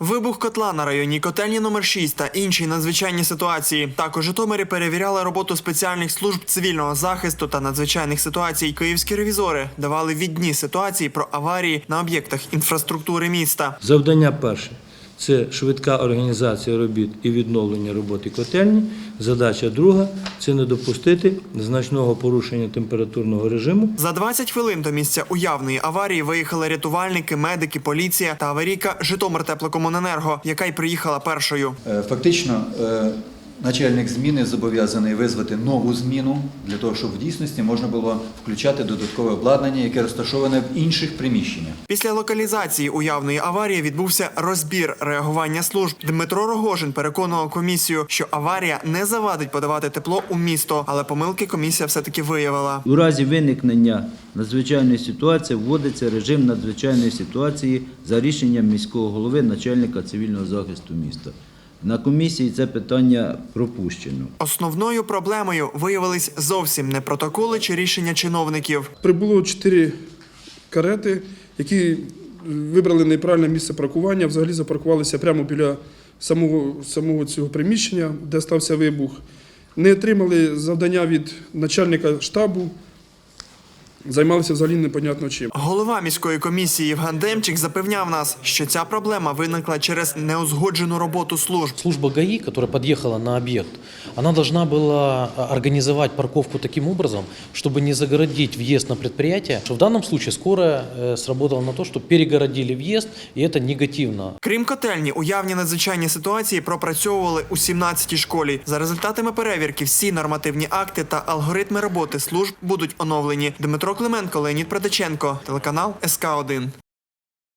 Вибух котла на районі котельні номер 6 та інші надзвичайні ситуації. Також Житомирі перевіряли роботу спеціальних служб цивільного захисту та надзвичайних ситуацій. Київські ревізори давали відні ситуації про аварії на об'єктах інфраструктури міста. Завдання перше це швидка організація робіт і відновлення роботи котельні. Задача друга це не допустити значного порушення температурного режиму За 20 хвилин до місця уявної аварії виїхали рятувальники, медики, поліція та аварійка Житомир теплокомуненерго, яка й приїхала першою. Е, Фактично, е, начальник зміни зобов'язаний визвати нову зміну для того, щоб в дійсності можна було включати додаткове обладнання, яке розташоване в інших приміщеннях. Після локалізації уявної аварії відбувся розбір реагування служб. Дмитро Рогожин переконував комісію, що аварія не завадить подавати тепло у місто, але помилки комісія все-таки виявила. У разі виникнення надзвичайної ситуації вводиться режим надзвичайної ситуації за рішенням міського голови, начальника цивільного захисту міста. На комісії це питання пропущено. Основною проблемою виявились зовсім не протоколи чи рішення чиновників. Прибуло чотири карети, які вибрали неправильне місце паркування, взагалі запаркувалися прямо біля самого, самого цього приміщення, де стався вибух. Не отримали завдання від начальника штабу, займалися взагалі непонятно чим. Голова міської комісії Євген Демчик запевняв нас, що ця проблема виникла через неузгоджену роботу служб. Служба ГАИ, которая подъехала на объект, она должна была а, организовать парковку таким образом, чтобы не загородить въезд на предприятие. В данном случае скорая э, сработала на то, что перегородили въезд, и это негативно. Крім котельні, уявні надзвичайні ситуації пропрацьовували у 17-й школі. За результатами перевірки всі нормативні акти та алгоритми роботи служб будуть оновлені. Дмитро Клименко, Леонід Продаченко, телеканал СК 1